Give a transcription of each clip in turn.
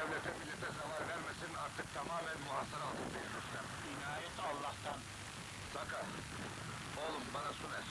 devlete millete zarar vermesin artık tamamen muhasara altındayız Rüstem. İnayet Allah'tan. Saka, oğlum bana su ver.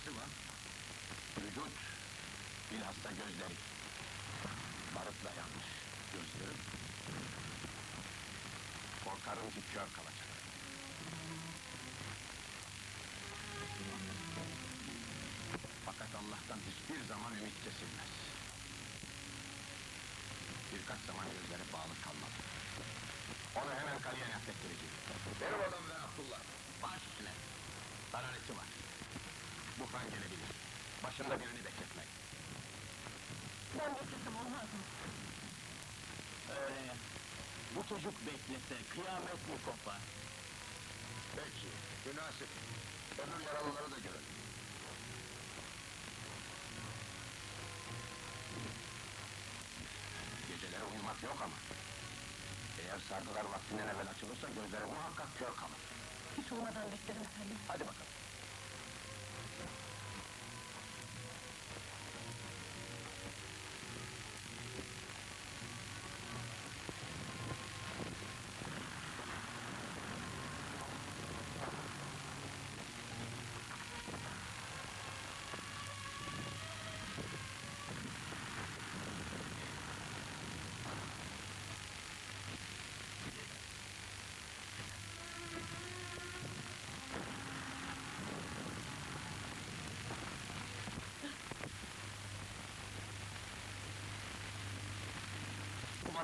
Nesi var? Vücut. Bilhassa gözleri. Barutla yanmış. Gözlerim. Korkarım ki kör kalacak. Fakat Allah'tan hiçbir zaman ümit kesilmez. Birkaç zaman gözleri bağlı kalmadı. Onu hemen kaleye naklettireceğim. Benim adam ve Abdullah. Baş üstüne. Daraleti var. Buhran gelebilir. Başında birini bekletmek. Ben bekledim olmaz mı? Öyle. Bu çocuk beklese kıyamet mi kopar? Peki, münasip. Öbür yaralıları da görelim. Geceleri uyumak yok ama. Eğer sargılar vaktinden evvel açılırsa gözleri muhakkak kör kalır. Hiç olmadan beklerim efendim. Hadi bakalım.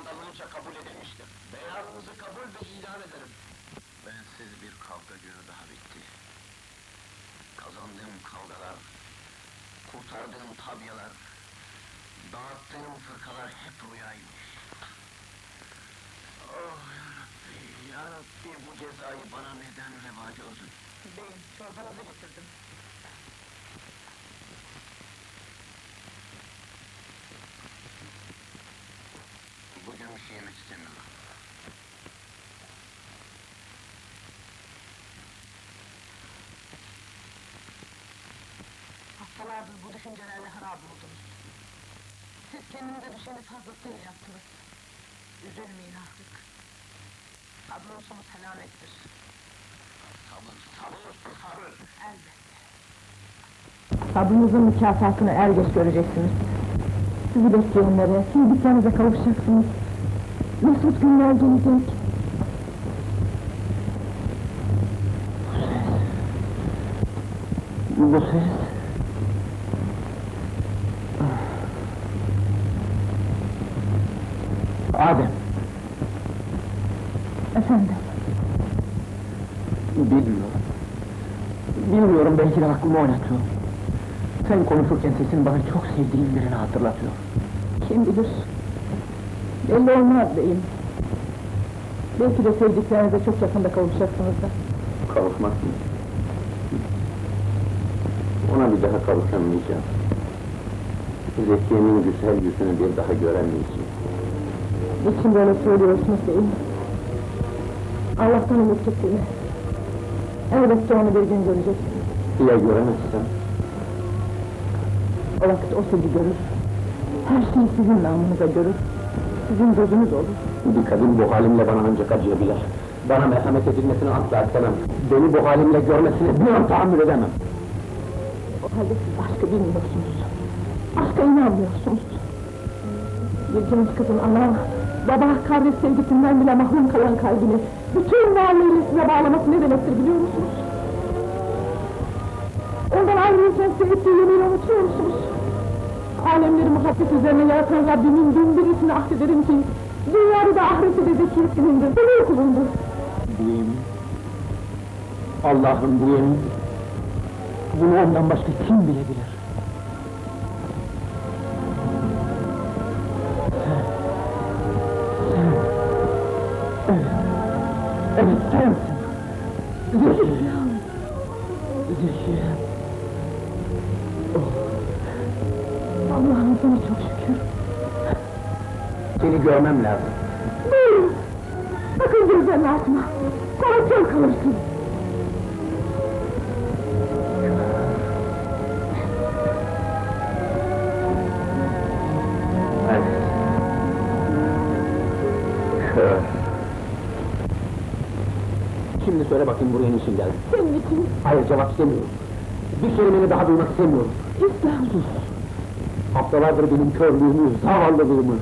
Kumandanlığınca kabul edilmiştir. Beyazınızı kabul ve ilan ederim. Bensiz bir kavga günü daha bitti. Kazandığım kavgalar, kurtardığım tabyalar, dağıttığım fırkalar hep rüyaymış. Oh yarabbi, yarabbi bu cezayı bana neden reva gördün? Beyim, çorbanızı getirdim. Şey yemek istemiyorum. Haftalardır bu düşüncelerle harap oldunuz. Siz kendinize düşeni fazlasıyla yaptınız. Üzülmeyin artık. Kadrosumuz selamettir. Sabır, sabır, sabır. Elbette. Sabrınızın mükafatını er geç göreceksiniz. Sizi bekleyenlere, sevdiklerinize kavuşacaksınız. Mesut günler gelecek. Bu ses... Adem, Efendim, bilmiyorum. Bilmiyorum belki de aklımı oynatıyor. Sen konuşurken sesin bana çok sevdiğim birini hatırlatıyor. kim bilir? Belli olmaz beyim. Belki de sevdiklerinize çok yakında kavuşacaksınız da. Kavuşmak mı? Ona bir daha kavuşamayacağım. Zekiye'nin güzel yüzünü bir daha göremeyeceğim. Niçin böyle söylüyorsunuz beyim? Allah'tan umut kesiniz. Elbette onu bir gün göreceksiniz. Ya göremezsem? O vakit o sizi görür. Her şeyi sizin namınıza görür. Sizin gözünüz olur. Bir kadın bu halimle bana ancak acıyabilir. Bana merhamet edilmesini asla istemem. Beni bu halimle görmesine bir an tahammül edemem. O halde siz aşkı bilmiyorsunuz. Aşka inanmıyorsunuz. Bir genç kızın ana, Baba kardeş sevgisinden bile mahrum kalan kalbini bütün varlığıyla size bağlaması ne demektir biliyor musunuz? Ondan ayrılırken ettiği yemeği unutuyor musunuz? Alemleri muhabbet üzerine yaratan Rabbimin bin birisini ahdederim ki dünyada da ahirette de zekiyetinindir, benim kulumdur. Allah'ın bu yemin. Bunu ondan başka kim bilebilir? Söyle bakayım buraya niçin geldin? Senin için Hayır cevap istemiyorum. Bir kelimeni daha duymak istemiyorum. İslam. Sus! Haftalardır benim körlüğümü, zavallılığımı,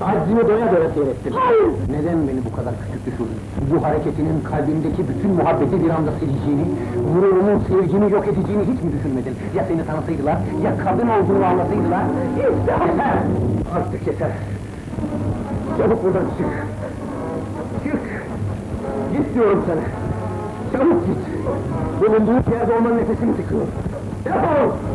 aczimi doya doya seyrettim. Hayır! Neden beni bu kadar küçük düşürdün? Bu hareketinin kalbimdeki bütün muhabbeti bir anda sileceğini, gururumun sevgimi yok edeceğini hiç mi düşünmedin? Ya seni tanısaydılar, ya kadın olduğunu anlasaydılar? İşte yeter! Artık yeter! Çabuk buradan çık! Çık! Git diyorum sana! Çabuk git! Bulunduğun yerde olman nefesimi tıkıyor! Defol!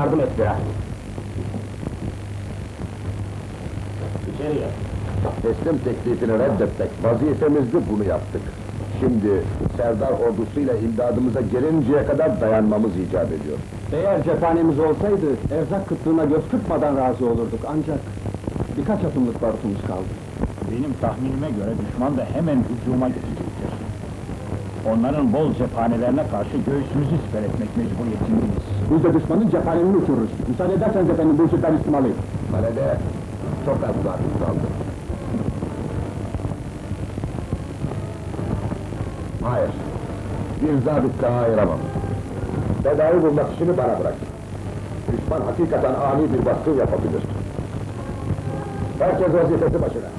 Yardım et biraz. İçeriye. Teslim teklifini reddetmek vazifemizdi bunu yaptık. Şimdi Serdar ordusuyla imdadımıza gelinceye kadar dayanmamız icap ediyor. Eğer cephanemiz olsaydı, erzak kıtlığına göz kırpmadan razı olurduk ancak... ...birkaç atımlık barutumuz kaldı. Benim tahminime göre düşman da hemen hücuma geçecektir. Onların bol cephanelerine karşı göğsümüzü siper etmek mecburiyetindeyiz. Biz de düşmanın cephanelerini uçururuz. Müsaade ederseniz efendim bu işi ben üstüme alayım. Kalede çok az vakit kaldı. Hayır, bir zabit daha ayıramam. Tedavi bulmak işini bana bırak. Düşman hakikaten ani bir baskı yapabilir. Herkes vazifesi başına.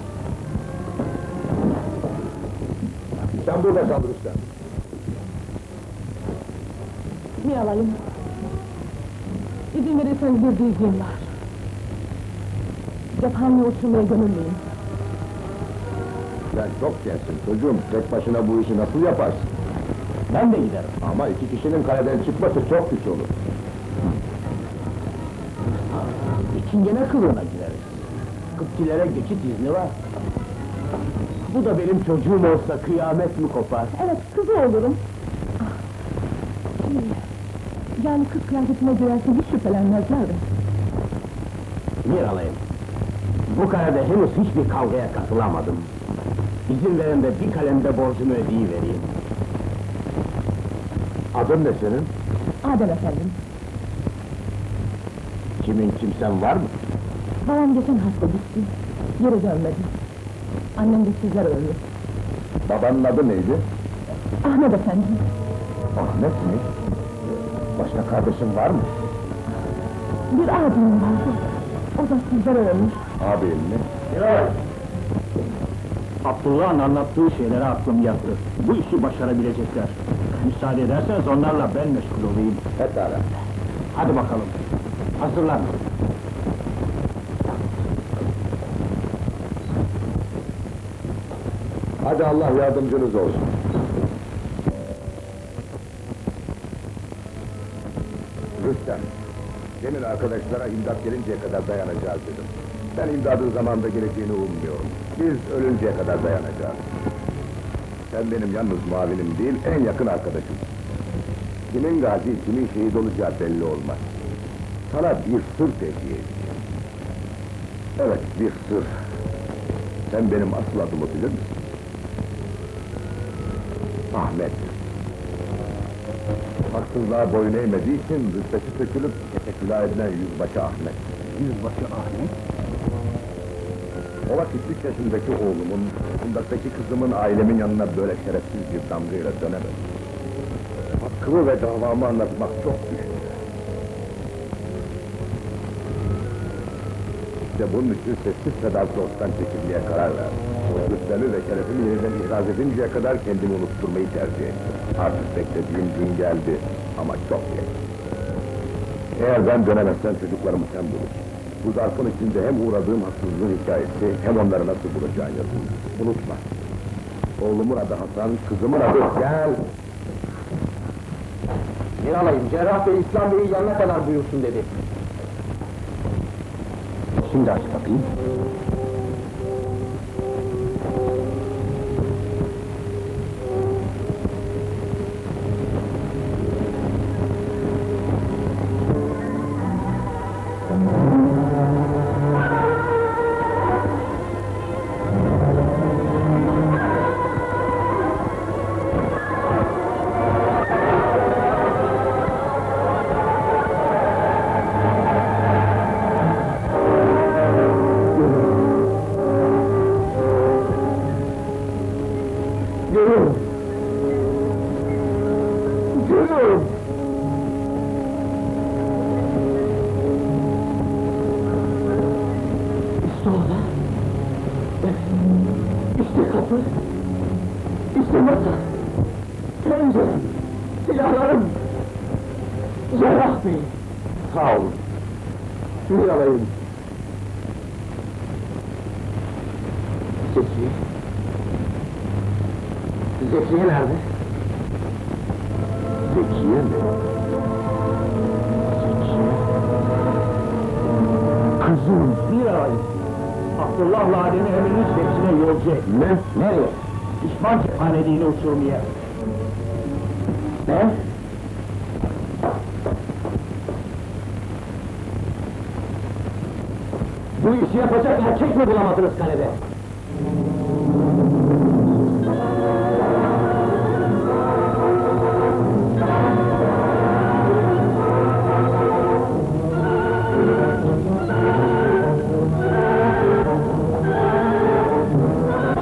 Sen burada kal Rüstem. Bir alayım. İzin verirseniz bir diyeceğim var. Cephaneyi uçurmaya gönüllüyüm. Sen çok gençsin çocuğum. Tek başına bu işi nasıl yaparsın? Ben de giderim. Ama iki kişinin kaleden çıkması çok güç olur. İçingene kılığına gireriz. Kıpçilere geçit izni var. Bu da benim çocuğum olsa kıyamet mi kopar? Evet, kızı olurum. Ah, Yani kız kıyafetine girerse hiç şüphelenmezler de. Bir alayım. Bu karede henüz hiçbir kavgaya katılamadım. İzin veren de bir kalemde borcumu ödeyivereyim. Adın ne senin? Adem efendim, Kimin kimsen var mı? babam geçen hafta gitti. Geri dönmedi. Annem de sizler öldü. Babanın adı neydi? Ahmet efendim, Ahmet mi? Başka kardeşin var mı? bir abim vardı. O da sizler ölmüş. Abin mi? Abdullah'ın anlattığı şeylere aklım yattı. Bu işi başarabilecekler. Müsaade ederseniz onlarla ben meşgul olayım. Pekala. Hadi bakalım. Hazırlan. Hadi Allah yardımcınız olsun. Demin arkadaşlara imdat gelinceye kadar dayanacağız dedim. Ben imdadın zamanda geleceğini ummuyorum. Biz ölünceye kadar dayanacağız. Sen benim yalnız muavinim değil, en yakın arkadaşım. Kimin gazi, kimin şehit olacağı belli olmaz. Sana bir sır tevdi edeceğim. Evet, bir sır. Sen benim asıl adımı bilir misin? Ahmet. Haksızlığa boyun eğmediği için rütbesi sökülüp teşekküla edilen yüzbaşı Ahmet. Yüzbaşı Ahmet. O vakit üç yaşındaki oğlumun, kundaktaki kızımın ailemin yanına böyle şerefsiz bir damgayla dönemez. Hakkımı ve davamı anlatmak çok güçtü. İşte bunun için sessiz sedasız ortadan çekilmeye karar verdim. Rütbemi ve şerefimi yeniden ihraz edinceye kadar kendimi unutturmayı tercih ettim. Artık beklediğim gün geldi ama çok geç. Eğer ben dönemezsem çocuklarımı sen bulursun. Bu zarfın içinde hem uğradığım haksızlığın hikayesi hem onları nasıl bulacağın yazılı. Unutma. Oğlumun adı Hasan, kızımın adı... Gel! Bir alayım, Cerrah Bey İslam Bey'i yanına kadar buyursun dedi. Şimdi aç Alayım. Zeki. Zekiye nerede? Zekiye mi? Kızım bir ay. Abdullah Laden'i hemen hepsine yolcu et. Ne? Nereye? Pişman cephaneliğini uçurmaya. Ne? Bu işi yapacak erkek mi bulamadınız kalede?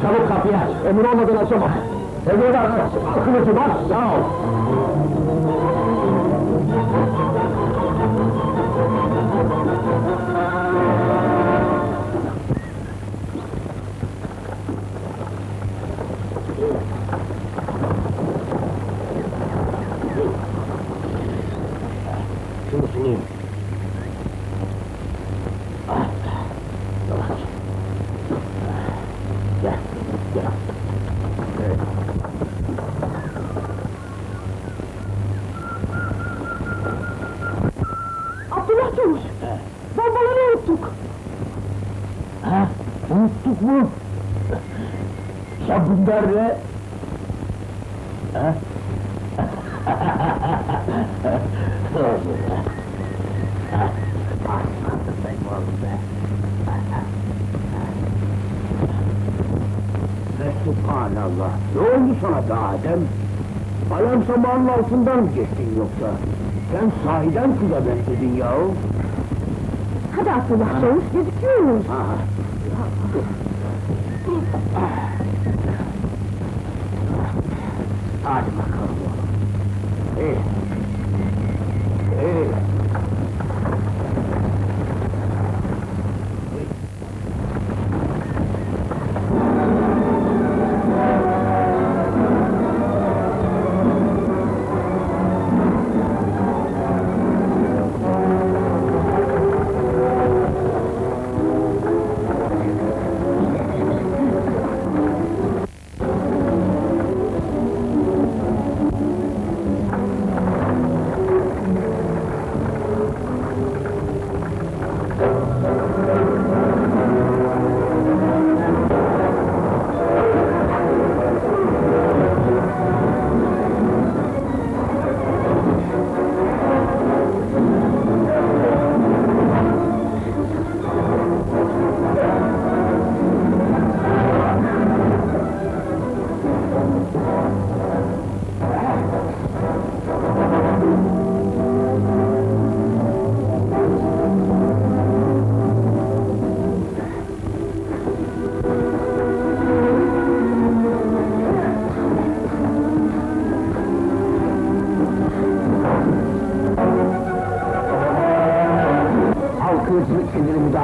Çabuk kapıyı aç. Emir olmadan açamam. Emir aç. Kılıcı bas. Sağ ol. Ne? Ha? Ve subhanallah, ne oldu sana da Adem? Alem samanın altından mı geçtin yoksa? Sen sahiden kıza benzedin yahu. Hadi Abdullah Çavuş, gözüküyoruz! Ha. Hadi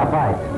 vai.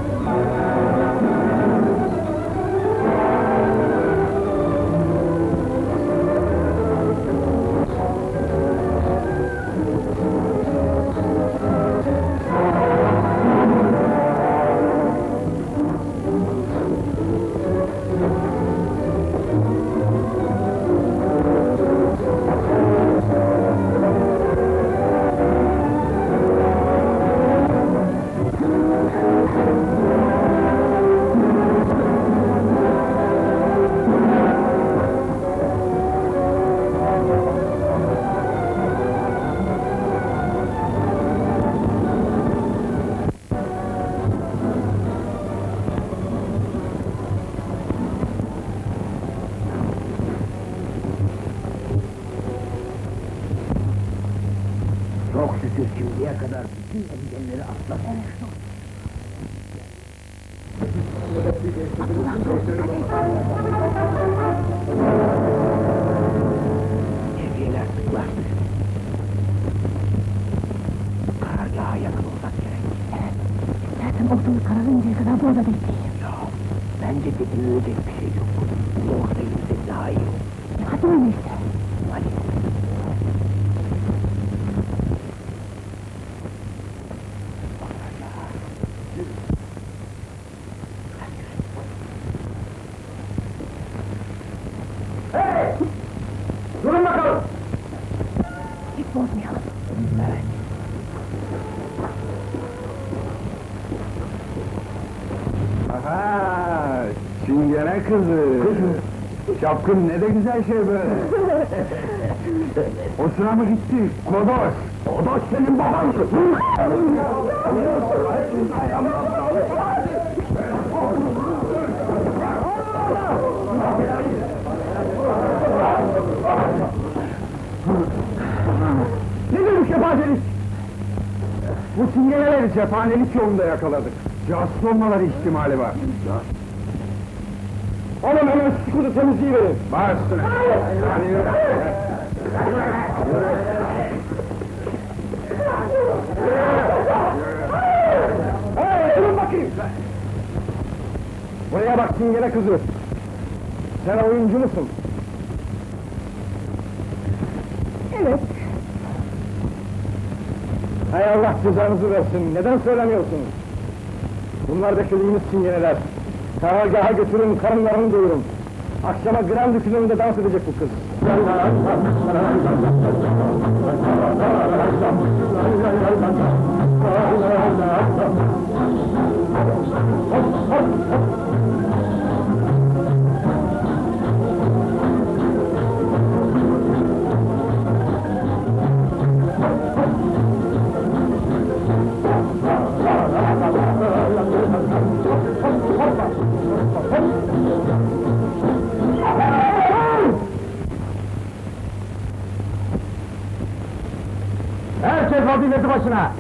and kızı! Şapkın ne de güzel şey böyle! o sıra mı gitti? Kodoş! Odaş senin baban! Ne demiş cephanelik? Bu çingeneleri cephanelik yolunda yakaladık. Casus olmaları ihtimali var. Oğlum hemen şu kutu temizliği verin. Baş üstüne. Hadi yürü. Hey, durun bakayım. Buraya bak çingene kızı. Sen oyuncu musun? Evet. Hay Allah cezanızı versin. Neden söylemiyorsunuz? Bunlar beklediğimiz çingeneler. Karargaha götürün, karınlarını doyurun. Akşama Grand Duke'un önünde dans edecek bu kız. Herkes vazifesi başına!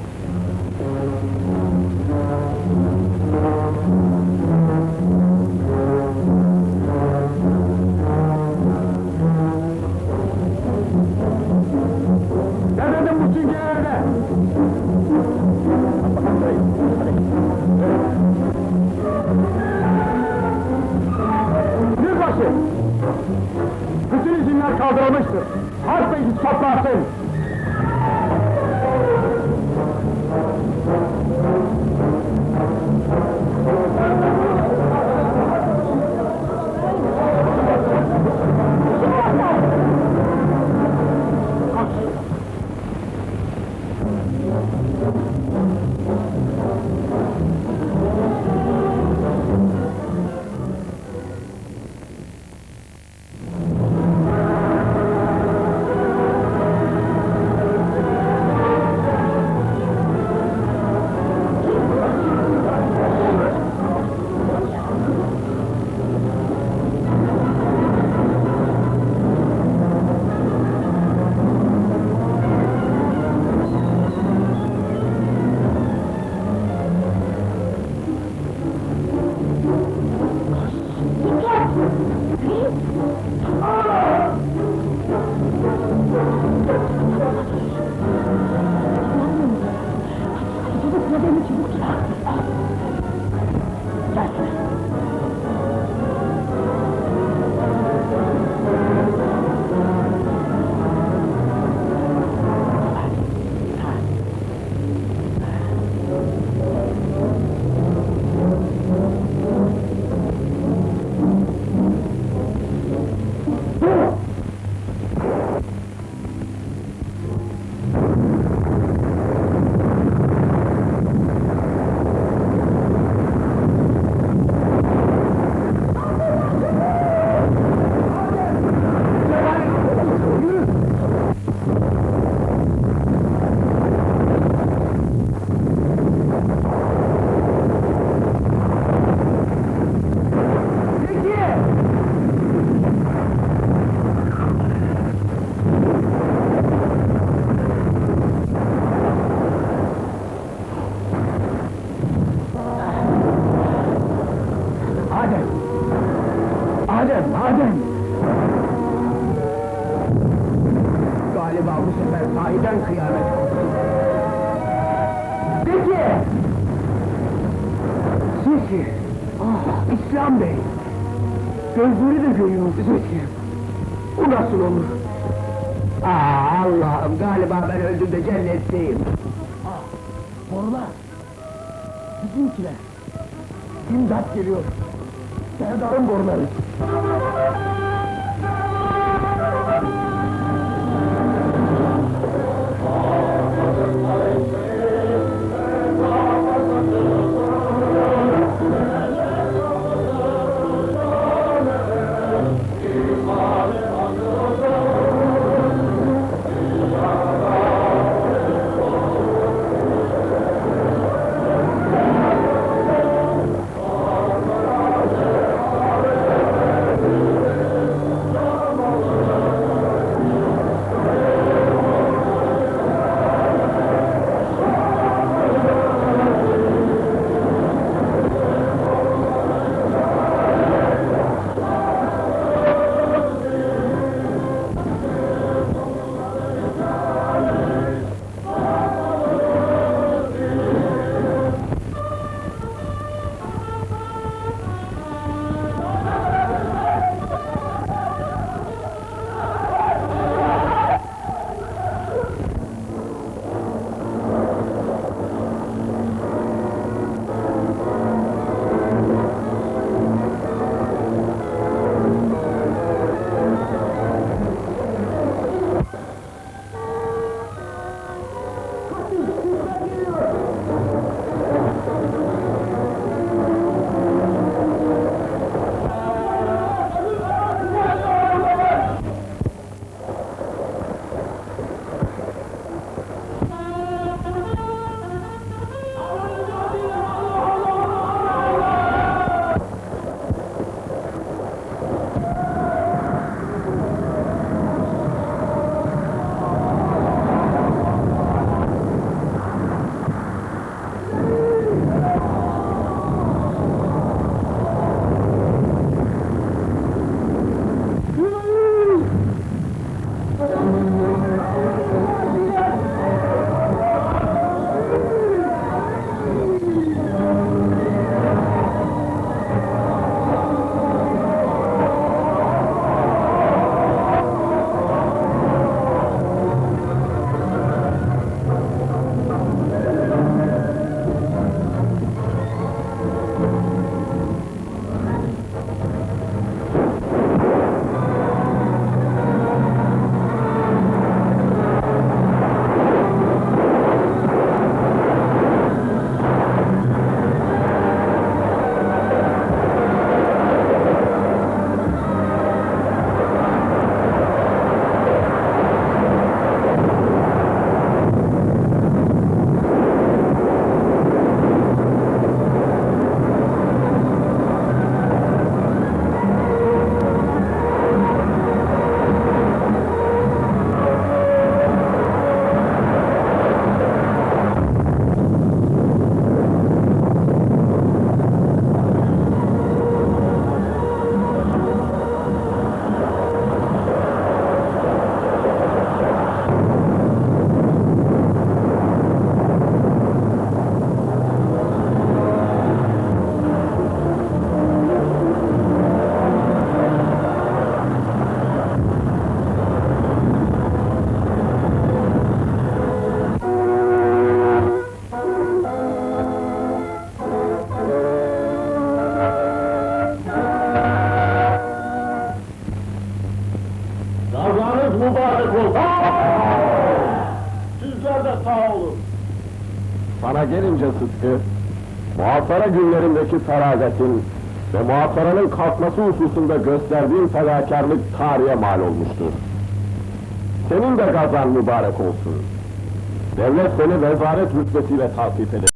Serdar'ın boruları. Günlerindeki feragetin ve muhasaranın kalkması hususunda gösterdiğin fedakarlık tarihe mal olmuştur. Senin de gazan mübarek olsun. Devlet seni vezaret rütbesiyle tasvip eder.